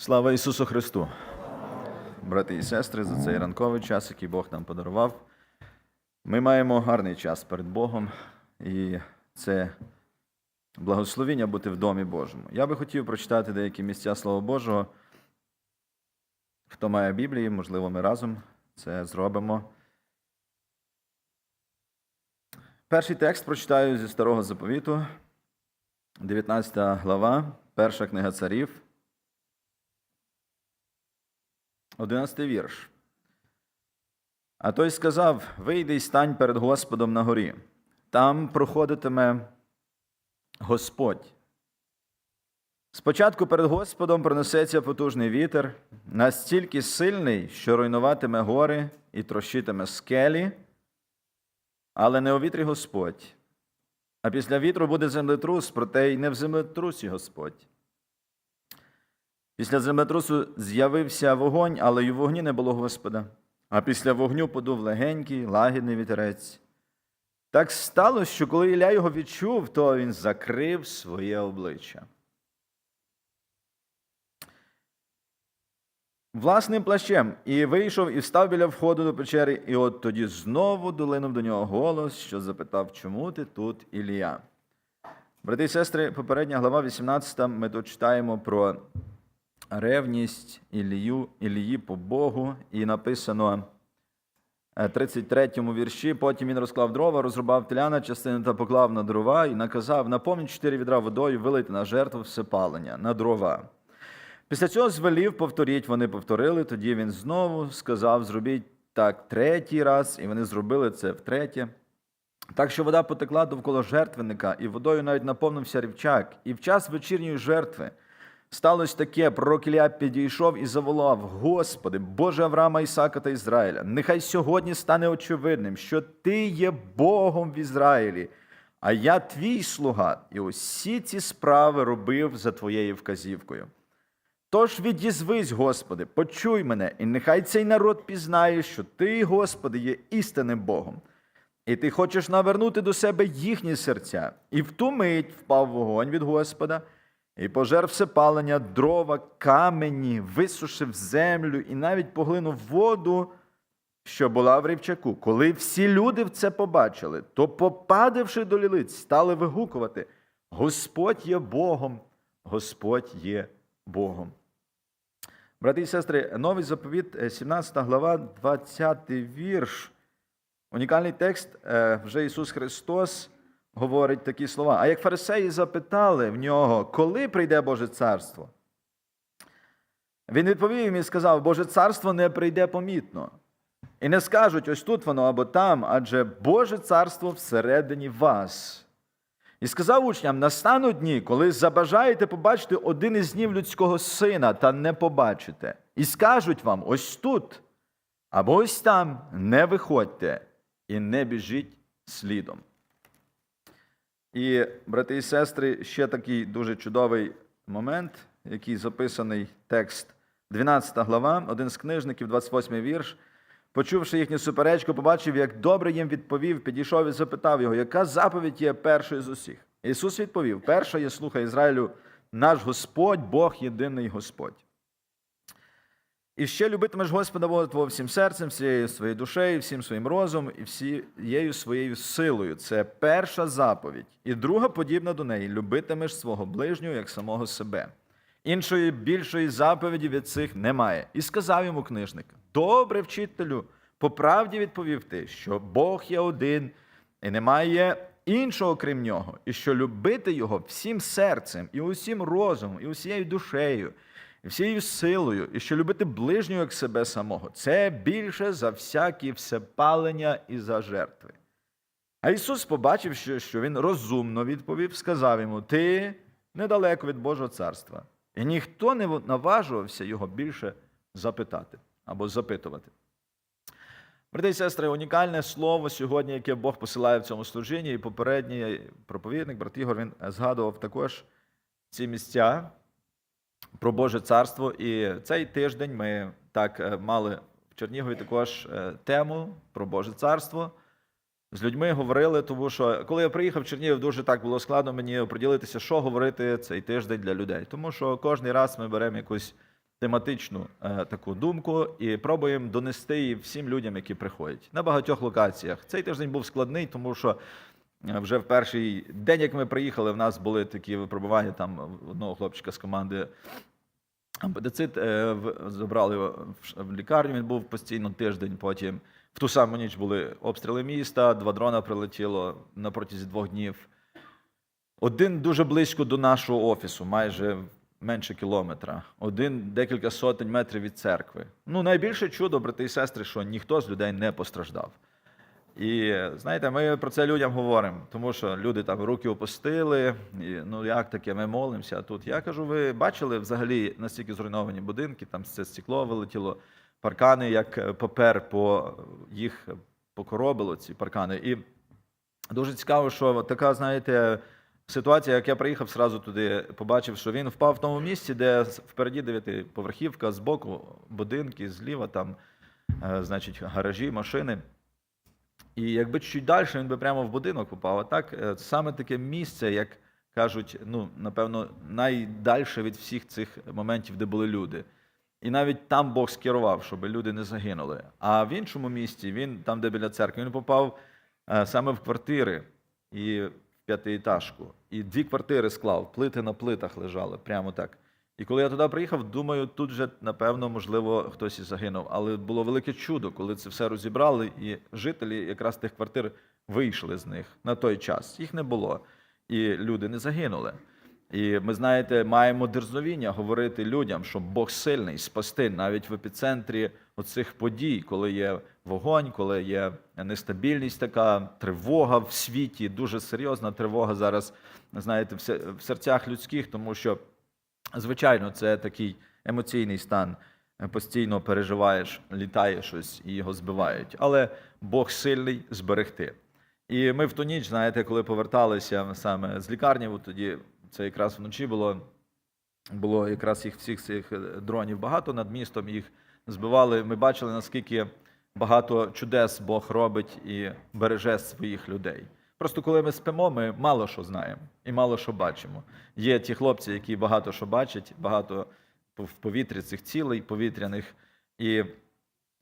Слава Ісусу Христу! Брати і сестри, за цей ранковий час, який Бог нам подарував. Ми маємо гарний час перед Богом, і це благословіння бути в домі Божому. Я би хотів прочитати деякі місця Слова Божого. Хто має Біблії, можливо, ми разом це зробимо. Перший текст прочитаю зі Старого Заповіту, 19 глава, перша книга царів. Одинадцятий вірш. А той сказав: Вийди й стань перед Господом на горі. Там проходитиме Господь. Спочатку перед Господом пронесеться потужний вітер, настільки сильний, що руйнуватиме гори і трощитиме скелі, але не у вітрі Господь. А після вітру буде землетрус, проте й не в землетрусі Господь. Після землетрусу з'явився вогонь, але й у вогні не було Господа. А після вогню подув легенький, лагідний вітерець. Так сталося, що коли Ілля його відчув, то він закрив своє обличчя. Власним плащем і вийшов і встав біля входу до печери, і от тоді знову долинув до нього голос, що запитав, чому ти тут, Ілія? Брати і сестри, попередня глава 18, ми тут читаємо про ревність Ілію, Ілії по Богу, і написано е, 33-му вірші. Потім він розклав дрова, розрубав теляна, частину та поклав на дрова і наказав: наповніть чотири відра водою, вилити на жертву всепалення, на дрова. Після цього звелів повторіть, вони повторили. Тоді він знову сказав: зробіть так третій раз, і вони зробили це втретє. Так що вода потекла довкола жертвенника, і водою навіть наповнився рівчак. І в час вечірньої жертви сталося таке: пророк Ілля підійшов і заволав: Господи, Боже Авраама, Ісака та Ізраїля, нехай сьогодні стане очевидним, що Ти є Богом в Ізраїлі, а я твій слуга, і усі ці справи робив за твоєю вказівкою. Тож відізвись, Господи, почуй мене, і нехай цей народ пізнає, що Ти, Господи, є істинним Богом. І ти хочеш навернути до себе їхні серця. І в ту мить впав вогонь від Господа, і пожер всепалення, дрова, камені, висушив землю і навіть поглинув воду, що була в рівчаку. Коли всі люди в це побачили, то, попадавши до лілиць, стали вигукувати: Господь є Богом, Господь є Богом. Брати і сестри, новий заповіт, е, 17 глава, 20 вірш. Унікальний текст, е, вже Ісус Христос говорить такі слова. А як фарисеї запитали в нього, коли прийде Боже царство? Він відповів і сказав: Боже царство не прийде помітно. І не скажуть, ось тут воно або там, адже Боже царство всередині вас. І сказав учням: настануть дні, коли забажаєте побачити один із днів людського сина, та не побачите. І скажуть вам: ось тут, або ось там, не виходьте і не біжіть слідом. І, брати і сестри, ще такий дуже чудовий момент, який записаний текст 12 глава, один з книжників, 28 вірш. Почувши їхню суперечку, побачив, як добре їм відповів, підійшов і запитав його, яка заповідь є першою з усіх. Ісус відповів: перша є слухай Ізраїлю, наш Господь, Бог єдиний Господь. І ще любитимеш Господа Бога Твого всім серцем, всією своєю душею, всім своїм розумом і всією своєю силою. Це перша заповідь. І друга подібна до неї любитимеш свого ближнього як самого себе. Іншої більшої заповіді від цих немає. І сказав йому книжник: Добре, вчителю, по правді відповів ти, що Бог є один, і немає іншого крім нього, і що любити його всім серцем, і усім розумом, і усією душею, всією силою, і що любити ближнього як себе самого, це більше за всякі всепалення і за жертви. А Ісус, побачивши, що він розумно відповів, сказав йому: Ти недалеко від Божого царства. І ніхто не наважувався його більше запитати або запитувати. Брати і сестри, унікальне слово сьогодні, яке Бог посилає в цьому служінні, і попередній проповідник, брат Ігор, він згадував також ці місця про Боже царство. І цей тиждень ми так е, мали в Чернігові також е, тему про Боже царство. З людьми говорили, тому що коли я приїхав в Чернігів, дуже так було складно мені оприділитися, що говорити цей тиждень для людей. Тому що кожен раз ми беремо якусь тематичну е, таку думку і пробуємо донести її всім людям, які приходять на багатьох локаціях. Цей тиждень був складний, тому що вже в перший день, як ми приїхали, в нас були такі випробування там одного хлопчика з команди. Апендицит е, забрали його в лікарню. Він був постійно тиждень. Потім в ту саму ніч були обстріли міста, два дрона прилетіло на протязі двох днів. Один дуже близько до нашого офісу, майже менше кілометра. Один декілька сотень метрів від церкви. Ну, найбільше чудо, брати і сестри, що ніхто з людей не постраждав. І знаєте, ми про це людям говоримо, тому що люди там руки опустили. І, ну як таке, ми молимося. А тут я кажу, ви бачили взагалі настільки зруйновані будинки, там це стекло вилетіло, паркани, як е, папер по їх покоробило, ці паркани. І дуже цікаво, що така, знаєте, ситуація, як я приїхав сразу туди, побачив, що він впав в тому місці, де впереді дев'ятиповерхівка, збоку будинки, зліва там, е, значить, гаражі, машини. І якби чуть далі він би прямо в будинок попав. А так, е, саме таке місце, як кажуть, ну, напевно, найдальше від всіх цих моментів, де були люди. І навіть там Бог скерував, щоб люди не загинули. А в іншому місті, він там, де біля церкви, він попав е, саме в квартири і в п'ятиэтажку. І дві квартири склав, плити на плитах лежали, прямо так. І коли я туди приїхав, думаю, тут же, напевно, можливо, хтось і загинув. Але було велике чудо, коли це все розібрали, і жителі якраз тих квартир вийшли з них на той час. Їх не було. І люди не загинули. І ми, знаєте, маємо дерзновіння говорити людям, що Бог сильний спасти навіть в епіцентрі оцих подій, коли є вогонь, коли є нестабільність, така тривога в світі, дуже серйозна тривога зараз, знаєте, в серцях людських, тому що Звичайно, це такий емоційний стан. Постійно переживаєш, літає щось і його збивають. Але Бог сильний зберегти. І ми в ту ніч, знаєте, коли поверталися саме з лікарні, от тоді це якраз вночі було, було якраз їх всіх цих е, дронів багато над містом, їх збивали. Ми бачили, наскільки багато чудес Бог робить і береже своїх людей. Просто коли ми спимо, ми мало що знаємо і мало що бачимо. Є ті хлопці, які багато що бачать, багато в повітрі цих цілей повітряних, і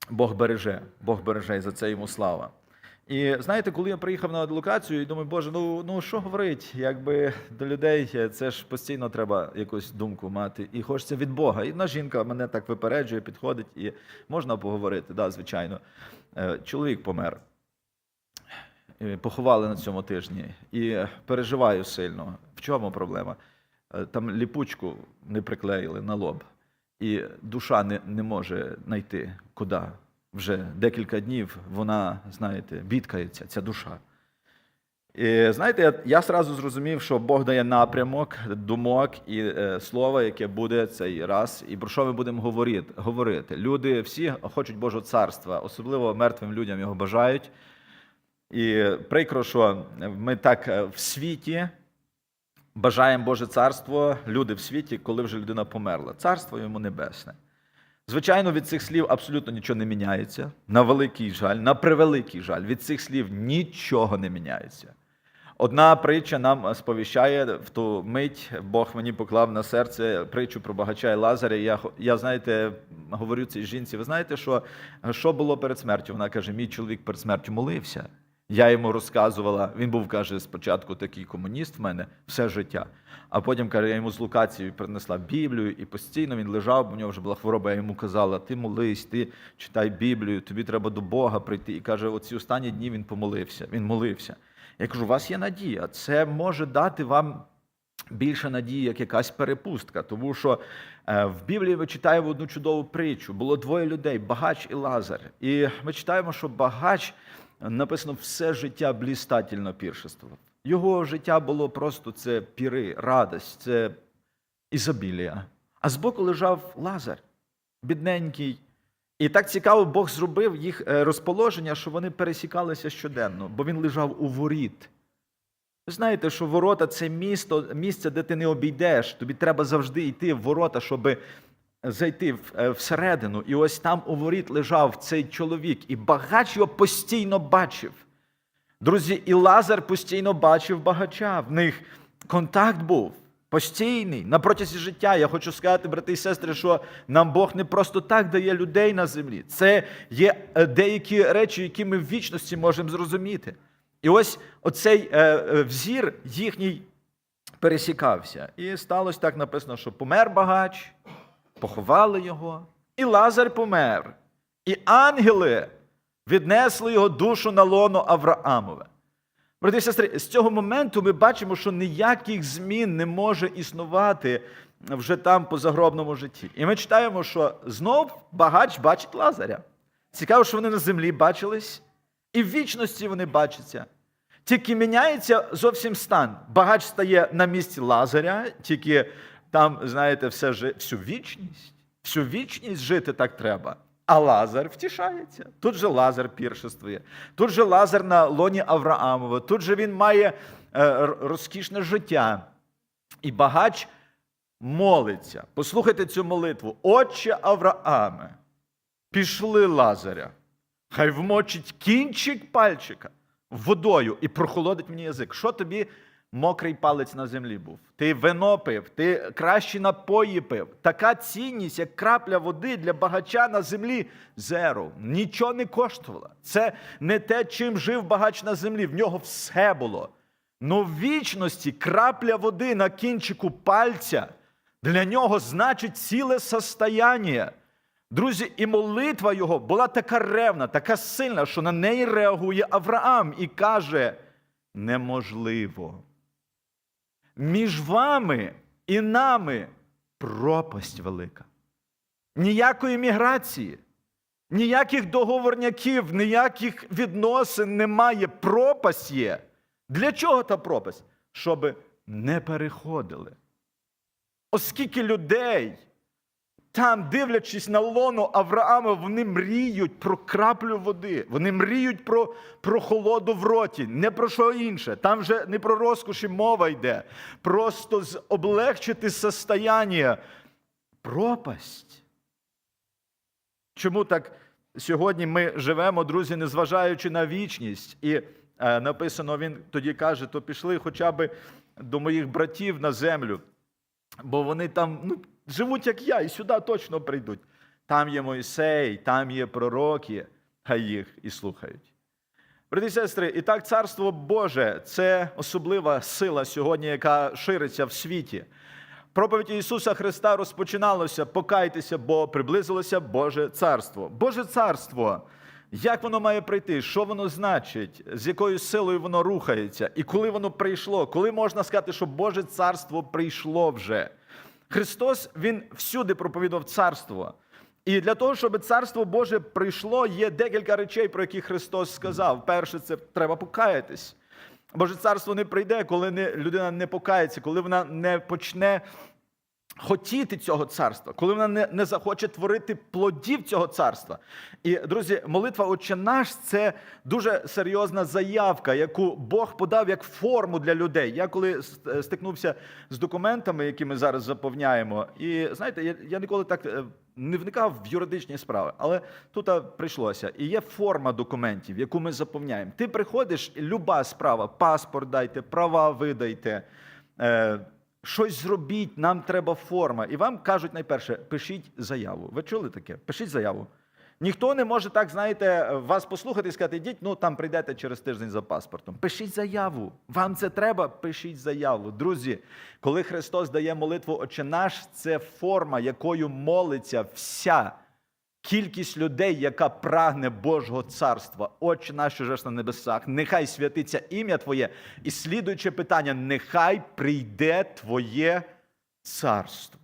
Бог береже, Бог береже, і за це йому слава. І знаєте, коли я приїхав на локацію, і думаю, Боже, ну, ну що говорить, якби до людей е, це ж постійно треба якусь думку мати. І хочеться від Бога. І одна жінка мене так випереджує, підходить, і можна поговорити, да, звичайно. Е, Чоловік помер. Е, Поховали на цьому тижні. І е, переживаю сильно. В чому проблема? Е, Там ліпучку не приклеїли на лоб, і душа не, не може знайти куди. Вже декілька днів вона, знаєте, бідкається, ця душа. І, знаєте, я, я сразу зрозумів, що Бог дає напрямок, думок і е, слово, яке буде цей раз, і про що ми будемо говорити. говорити. Люди всі хочуть Божого царства, особливо мертвим людям його бажають. І прикро, що ми так е, в світі бажаємо Боже царство, люди в світі, коли вже людина померла. Царство йому небесне. Звичайно, від цих слів абсолютно нічого не міняється. На великий жаль, на превеликий жаль, від цих слів нічого не міняється. Одна притча нам сповіщає в ту мить, Бог мені поклав на серце притчу про багача і Лазаря. Я, я знаєте, говорю цій жінці, ви знаєте, що, що було перед смертю? Вона каже: мій чоловік перед смертю молився. Я йому розказувала, він був, каже, спочатку такий комуніст в мене все життя. А потім, каже, я йому з локації принесла Біблію, і постійно він лежав, бо в нього вже була хвороба. Я йому казала: ти молись, ти читай Біблію, тобі треба до Бога прийти. І каже, оці останні дні він помолився. Він молився. Я кажу, у вас є надія. Це може дати вам більше надії, як якась перепустка. Тому що е, в Біблії ми читаємо одну чудову притчу. Було двоє людей, багач і Лазар. І ми читаємо, що багач написано все життя блістательно піршествував. Його життя було просто це піри, радость, це ізобілія. А збоку лежав Лазар, бідненький. І так цікаво, Бог зробив їх е, розположення, що вони пересікалися щоденно, бо він лежав у воріт. Ви знаєте, що ворота це місто, місце, де ти не обійдеш. Тобі треба завжди йти в ворота, щоб зайти е, всередину. І ось там у воріт лежав цей чоловік, і багач його постійно бачив. Друзі, і Лазар постійно бачив багача. В них контакт був. постійний на протязі життя. Я хочу сказати, брати і сестри, що нам Бог не просто так дає людей на землі. Це є е, деякі речі, які ми в вічності можемо зрозуміти. І ось оцей е, взір їхній пересікався. І сталося так написано, що помер багач, поховали його, і Лазар помер. І ангели віднесли його душу на лоно Авраамове. Брати і сестри, з цього моменту ми бачимо, що ніяких змін не може існувати вже там по загробному житті. І ми читаємо, що знов багач бачить Лазаря. Цікаво, що вони на землі бачились, і в вічності вони бачаться. Тільки міняється зовсім стан. Багач стає на місці Лазаря, тільки там, знаєте, все всю вічність, всю вічність жити так треба. А Лазар втішається. Тут же Лазар піршествує, тут же Лазар на лоні Авраамова, тут же він має е, розкішне життя. І багач молиться. Послухайте цю молитву. Отче Аврааме, пішли Лазаря, хай вмочить кінчик пальчика водою і прохолодить мені язик. Що тобі мокрий палець на землі був? Ти вино пив, ти кращі напої пив. Така цінність, як крапля води для багача на землі зеро. Нічого не коштувала. Це не те, чим жив багач на землі. В нього все було. Но в вічності крапля води на кінчику пальця для нього значить ціле состояння. Друзі, і молитва його була така ревна, така сильна, що на неї реагує Авраам і каже: неможливо. Між вами і нами пропасть велика. Ніякої міграції, ніяких договорняків, ніяких відносин немає. Пропасть є. Для чого та пропасть? Щоб не переходили. Оскільки людей там, дивлячись на лоно Авраама, вони мріють про краплю води, вони мріють про, про холоду в роті, не про що інше. Там вже не про розкоші мова йде. Просто облегчити состояння. Пропасть. Чому так сьогодні ми живемо, друзі, незважаючи на вічність? І е, написано, він тоді каже: то пішли хоча б до моїх братів на землю, бо вони там ну, живуть, як я, і сюди точно прийдуть. Там є Мойсей, там є пророки, хай їх і слухають. Брати і сестри, і так царство Боже це особлива сила сьогодні, яка шириться в світі. Проповідь Ісуса Христа розпочиналося покайтеся, бо приблизилося Боже царство. Боже царство. Як воно має прийти? Що воно значить? З якою силою воно рухається? І коли воно прийшло? Коли можна сказати, що Боже царство прийшло вже? Христос Він всюди проповідав царство. І для того, щоб царство Боже прийшло, є декілька речей, про які Христос сказав. Перше, це треба покаятись. Боже царство не прийде, коли не, людина не покається, коли вона не почне хотіти цього царства, коли вона не, не захоче творити плодів цього царства. І, друзі, молитва Отче наш це дуже серйозна заявка, яку Бог подав як форму для людей. Я коли стикнувся з документами, які ми зараз заповняємо, і знаєте, я, я ніколи так е, не вникав в юридичні справи, але тут прийшлося. І є форма документів, яку ми заповняємо. Ти приходиш, люба справа, паспорт дайте, права видайте. Щось зробіть, нам треба форма. І вам кажуть найперше, пишіть заяву. Ви чули таке? Пишіть заяву. Ніхто не може так, знаєте, вас послухати і сказати, йдіть, ну там прийдете через тиждень за паспортом. Пишіть заяву. Вам це треба? Пишіть заяву. Друзі, коли Христос дає молитву Отче наш, це форма, якою молиться вся кількість людей, яка прагне Божого царства. Отче наш, живеш на небесах, нехай святиться ім'я Твоє. І слідуюче питання: нехай прийде Твоє царство.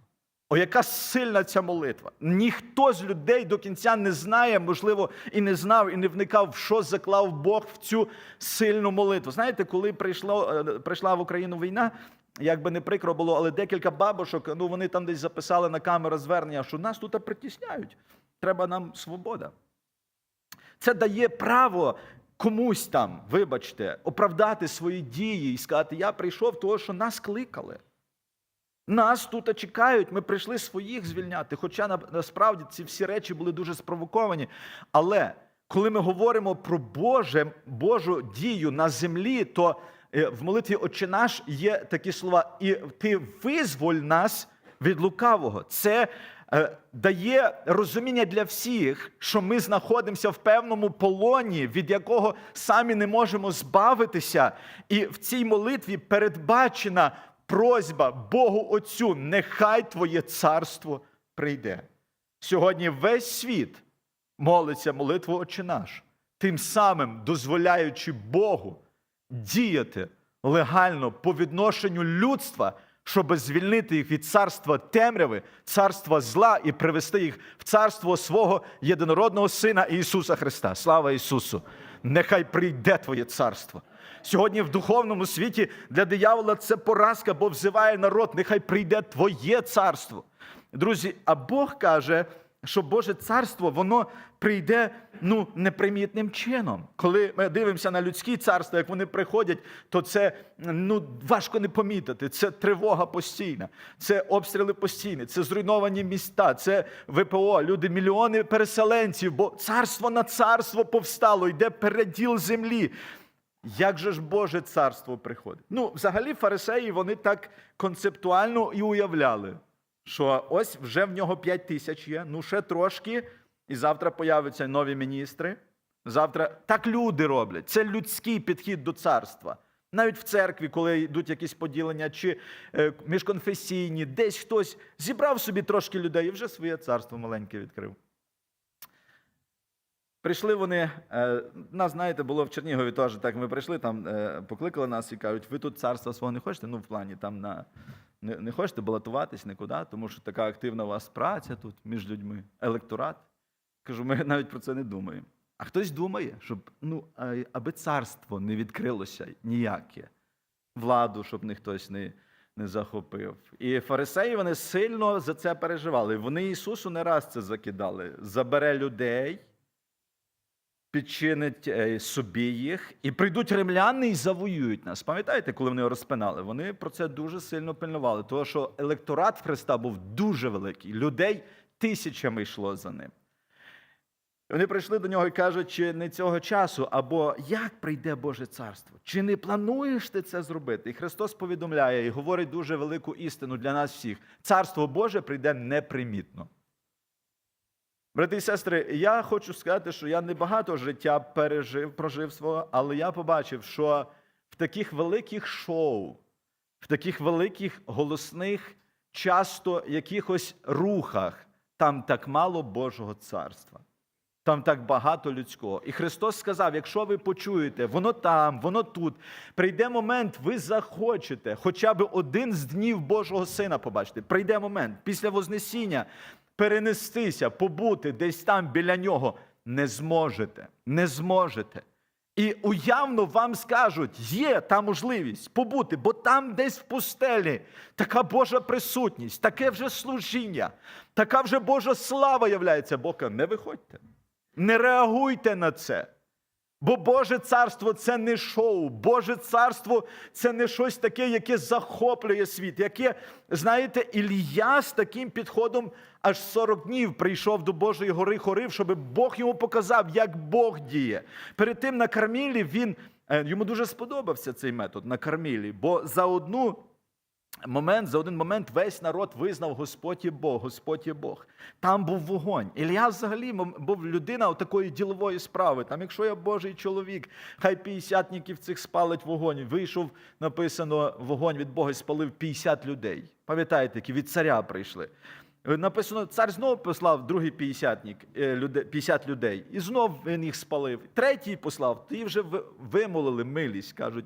О, яка сильна ця молитва. Ніхто з людей до кінця не знає, можливо, і не знав, і не вникав, в що заклав Бог в цю сильну молитву. Знаєте, коли прийшло, е, прийшла в Україну війна, як би не прикро було, але декілька бабушок, ну вони там десь записали на камеру звернення, що нас тут притісняють. Треба нам свобода. Це дає право комусь там, вибачте, оправдати свої дії і сказати: я прийшов того, що нас кликали. Нас тут чекають, ми прийшли своїх звільняти. Хоча насправді ці всі речі були дуже спровоковані. Але коли ми говоримо про Боже, Божу дію на землі, то е, в молитві Отче наш є такі слова, і ти визволь нас від лукавого. Це е, дає розуміння для всіх, що ми знаходимося в певному полоні, від якого самі не можемо збавитися. І в цій молитві передбачена просьба Богу Отцю: нехай Твоє царство прийде. Сьогодні весь світ молиться молитву Отче наш, тим самим дозволяючи Богу діяти легально по відношенню людства, щоб звільнити їх від царства темряви, царства зла і привести їх в царство свого єдинородного Сина Ісуса Христа. Слава Ісусу! Нехай прийде Твоє царство. Сьогодні в духовному світі для диявола це поразка, бо взиває народ, нехай прийде Твоє царство. Друзі, а Бог каже, що Боже царство воно прийде ну, непримітним чином. Коли ми дивимося на людські царства, як вони приходять, то це ну, важко не помітити. Це тривога постійна, це обстріли постійні, це зруйновані міста, це ВПО, люди, мільйони переселенців, бо царство на царство повстало, йде переділ землі. Як же ж Боже царство приходить? Ну, взагалі, фарисеї вони так концептуально і уявляли, що ось вже в нього 5 тисяч є, ну ще трошки, і завтра появляться нові міністри. Завтра так люди роблять. Це людський підхід до царства. Навіть в церкві, коли йдуть якісь поділення, чи е, міжконфесійні, десь хтось зібрав собі трошки людей і вже своє царство маленьке відкрив. Прийшли вони, е, нас, знаєте, було в Чернігові теж так. Ми прийшли, там е, покликали нас і кажуть, ви тут царства свого не хочете? Ну, в плані там на не, не хочете балотуватись нікуди, тому що така активна у вас праця тут між людьми, електорат. Кажу, ми навіть про це не думаємо. А хтось думає, щоб ну, аби царство не відкрилося ніяке, владу, щоб не хтось не, не захопив. І фарисеї вони сильно за це переживали. Вони Ісусу не раз це закидали. Забере людей підчинить е, собі їх, і прийдуть римляни і завоюють нас. Пам'ятаєте, коли вони його розпинали? Вони про це дуже сильно пильнували, тому що електорат Христа був дуже великий. Людей тисячами йшло за ним. Вони прийшли до нього і кажуть, чи не цього часу, або як прийде Боже царство? Чи не плануєш ти це зробити? І Христос повідомляє і говорить дуже велику істину для нас всіх: царство Боже прийде непримітно. Брати і сестри, я хочу сказати, що я не багато життя пережив, прожив свого, але я побачив, що в таких великих шоу, в таких великих голосних, часто якихось рухах, там так мало Божого царства. Там так багато людського. І Христос сказав: якщо ви почуєте, воно там, воно тут, прийде момент, ви захочете хоча б один з днів Божого Сина побачити. Прийде момент після Вознесіння перенестися, побути десь там біля нього. Не зможете, не зможете. І уявно вам скажуть, є та можливість побути, бо там десь в пустелі така Божа присутність, таке вже служіння, така вже Божа слава являється. Бог не виходьте. Не реагуйте на це. Бо Боже царство це не шоу. Боже царство це не щось таке, яке захоплює світ. Яке, знаєте, Ілля з таким підходом аж 40 днів прийшов до Божої гори хорив, щоб Бог йому показав, як Бог діє. Перед тим на Кармілі він е, йому дуже сподобався цей метод на Кармілі, бо за одну момент, за один момент весь народ визнав Господь є Бог, Господь є Бог. Там був вогонь. Ілля взагалі був людина такої ділової справи. Там, якщо я Божий чоловік, хай п'ятдесятників цих спалить вогонь. Вийшов, написано, вогонь від Бога і спалив 50 людей. Пам'ятаєте, які від царя прийшли. Е, Написано, цар знову послав другий п'ятдесятник, е, 50 людей, і знов він їх спалив. Третій послав, ті вже вимолили милість, кажуть,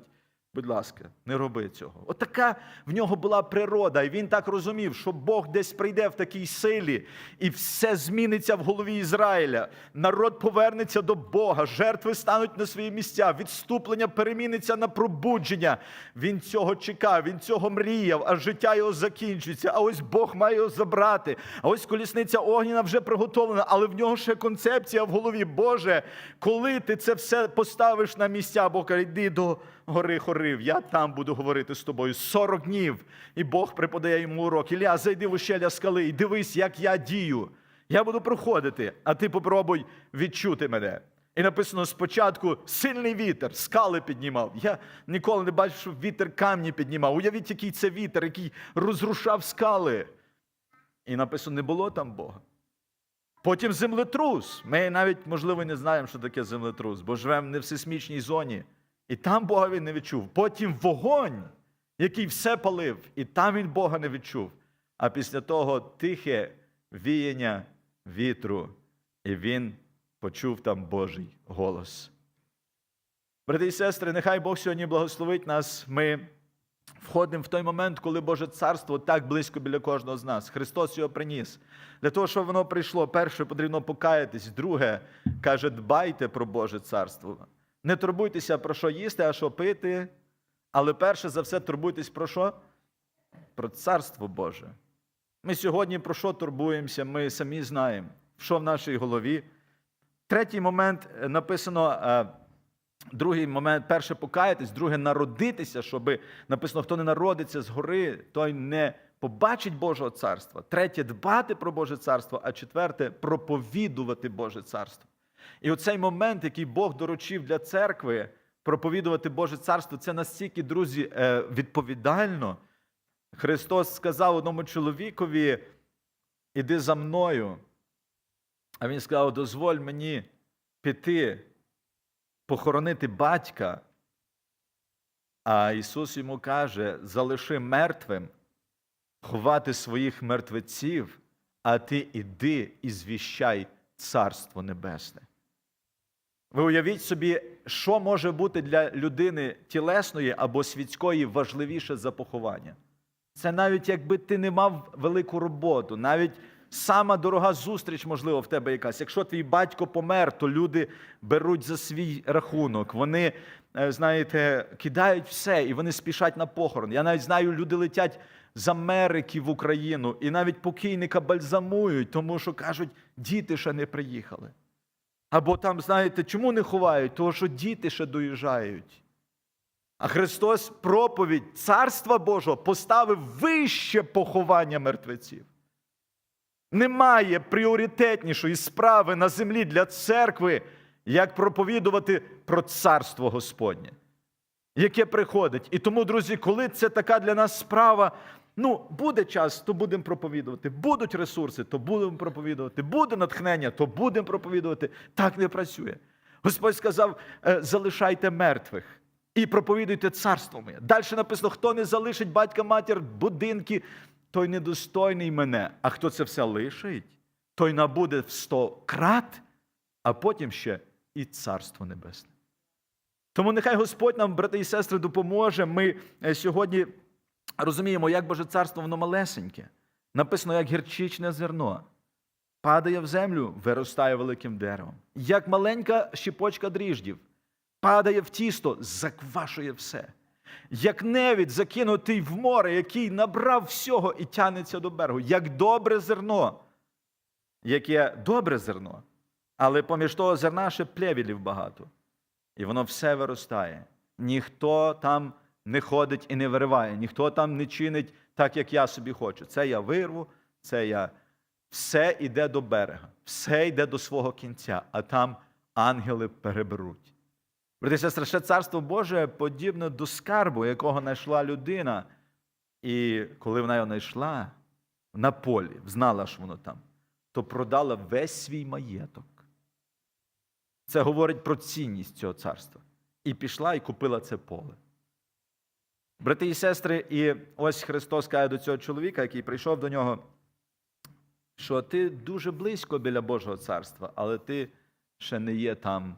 будь ласка, не роби цього. От така в нього була природа, і він так розумів, що Бог десь прийде в такій силі, і все зміниться в голові Ізраїля. Народ повернеться до Бога, жертви стануть на свої місця, відступлення переміниться на пробудження. Він цього чекав, він цього мріяв, а життя його закінчується. А ось Бог має його забрати. А ось колісниця огняна вже приготовлена, але в нього ще концепція в голові. Боже, коли ти це все поставиш на місця, Бог йди до гори хорив, я там буду говорити з тобою 40 днів. І Бог преподає йому урок. Ілля, зайди в ущелля скали і дивись, як я дію. Я буду проходити, а ти попробуй відчути мене. І написано спочатку сильний вітер, скали піднімав. Я ніколи не бачив, щоб вітер камні піднімав. Уявіть, який це вітер, який розрушав скали. І написано, не було там Бога. Потім землетрус. Ми навіть, можливо, не знаємо, що таке землетрус, бо живемо не в сейсмічній зоні. І там Бога він не відчув. Потім вогонь, який все палив, і там він Бога не відчув. А після того тихе віяння вітру, і він почув там Божий голос. Брати і сестри, нехай Бог сьогодні благословить нас. Ми входимо в той момент, коли Боже царство так близько біля кожного з нас. Христос його приніс. Для того, щоб воно прийшло, перше, потрібно покаятись. Друге, каже, дбайте про Боже царство. Не турбуйтеся про що їсти, а що пити. Але перше за все турбуйтесь про що? Про царство Боже. Ми сьогодні про що турбуємося, ми самі знаємо, що в нашій голові. Третій момент е, написано. е, Другий момент перше покаятись, друге народитися, щоб написано, хто не народиться згори, той не побачить Божого царства. Третє дбати про Боже царство, а четверте проповідувати Боже царство. І оцей момент, який Бог доручив для церкви, проповідувати Боже царство, це настільки, друзі, е, відповідально. Христос сказав одному чоловікові: іди за мною. А він сказав: дозволь мені піти похоронити батька. А Ісус йому каже: залиши мертвим, ховати своїх мертвеців, а ти іди і звіщай Царство Небесне. Ви уявіть собі, що може бути для людини тілесної або світської важливіше за поховання. Це навіть якби ти не мав велику роботу, навіть сама дорога зустріч, можливо, в тебе якась. Якщо твій батько помер, то люди беруть за свій рахунок. Вони, е, знаєте, кидають все і вони спішать на похорон. Я навіть знаю, люди летять з Америки в Україну і навіть покійника бальзамують, тому що кажуть, діти ще не приїхали. Або там, знаєте, чому не ховають? Тому що діти ще доїжджають. А Христос проповідь Царства Божого поставив вище поховання мертвеців. Немає пріоритетнішої справи на землі для церкви, як проповідувати про царство Господнє, яке приходить. І тому, друзі, коли це така для нас справа, ну, буде час, то будемо проповідувати. Будуть ресурси, то будемо проповідувати. Буде натхнення, то будемо проповідувати. Так не працює. Господь сказав: «Е, залишайте мертвих і проповідуйте царство моє. Далі написано: хто не залишить батька матір, будинки, той недостойний мене. А хто це все лишить, той набуде в сто крат, а потім ще і царство небесне. Тому нехай Господь нам, брати і сестри, допоможе. Ми е, сьогодні розуміємо, як Боже царство воно малесеньке. Написано, як гірчичне зерно. Падає в землю, виростає великим деревом. Як маленька щепочка дріждів, падає в тісто, заквашує все. Як невід закинутий в море, який набрав всього і тянеться до берегу, як добре зерно, яке добре зерно, але поміж того зерна ще плевілів багато. І воно все виростає. Ніхто там не ходить і не вириває, ніхто там не чинить так, як я собі хочу. Це я вирву, це я. Все йде до берега, все йде до свого кінця, а там ангели переберуть. Брати сестри, ще царство Боже подібне до скарбу, якого знайшла людина. І коли вона його знайшла на полі, знала, що воно там, то продала весь свій маєток. Це говорить про цінність цього царства. І пішла і купила це поле. Брати і сестри, і ось Христос каже до цього чоловіка, який прийшов до нього, що ти дуже близько біля Божого царства, але ти ще не є там.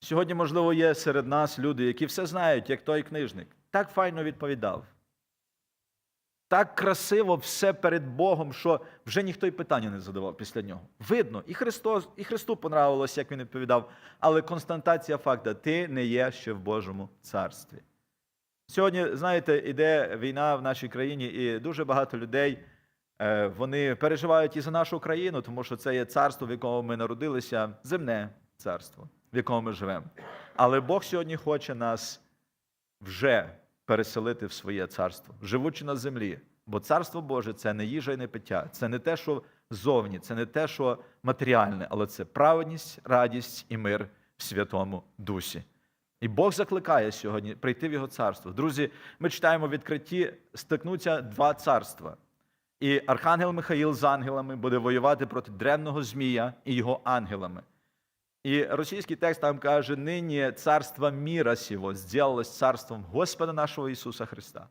Сьогодні, можливо, є серед нас люди, які все знають, як той книжник. Так файно відповідав. Так красиво все перед Богом, що вже ніхто й питання не задавав після нього. Видно, і Христос, і Христу понравилось, як він відповідав, але константація факта ти не є ще в Божому царстві. Сьогодні, знаєте, іде війна в нашій країні, і дуже багато людей е, вони переживають і за нашу країну, тому що це є царство, в якому ми народилися, земне царство, в якому ми живемо. Але Бог сьогодні хоче нас вже переселити в своє царство, живучи на землі, Бо царство Боже це не їжа і не пиття, це не те, що зовні, це не те, що матеріальне, але це праведність, радість і мир в Святому Дусі. І Бог закликає сьогодні прийти в Його царство. Друзі, ми читаємо в відкритті, стикнуться два царства. І архангел Михаїл з ангелами буде воювати проти древнього Змія і його ангелами. І російський текст там каже: нині царство міра сього зробилось царством Господа нашого Ісуса Христа.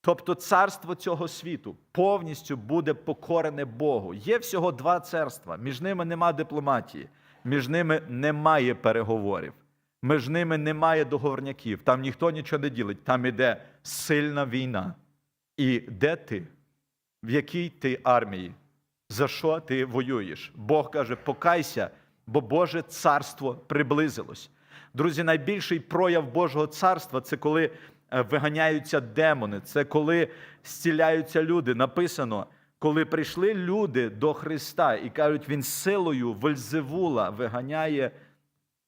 Тобто царство цього світу повністю буде покорене Богу. Є всього два царства, між ними нема дипломатії, між ними немає переговорів, між ними немає договорняків, там ніхто нічого не ділить, там іде сильна війна. І де ти? В якій ти армії? За що ти воюєш? Бог каже: покайся, бо Боже царство приблизилось. Друзі, найбільший прояв Божого царства це коли е, виганяються демони, це коли зціляються люди. Написано, коли прийшли люди до Христа і кажуть, Він силою Вельзевула виганяє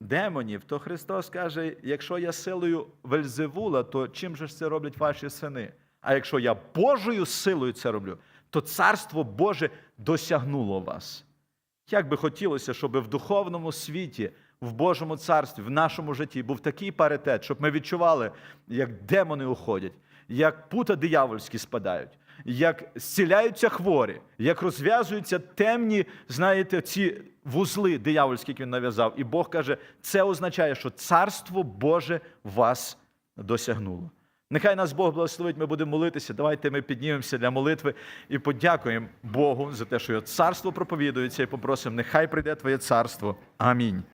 демонів, то Христос каже: якщо я силою Вельзевула, то чим же ж це роблять ваші сини? А якщо я Божою силою це роблю, то царство Боже досягнуло вас. Як би хотілося, щоб в духовному світі, в Божому царстві, в нашому житті був такий паритет, щоб ми відчували, як демони уходять, як пута диявольські спадають, як зціляються хворі, як розв'язуються темні, знаєте, ці вузли диявольські, які він нав'язав. І Бог каже, це означає, що царство Боже вас досягнуло. Нехай нас Бог благословить, ми будемо молитися. Давайте ми піднімемося для молитви і подякуємо Богу за те, що його царство проповідується, і попросимо, нехай прийде Твоє царство. Амінь.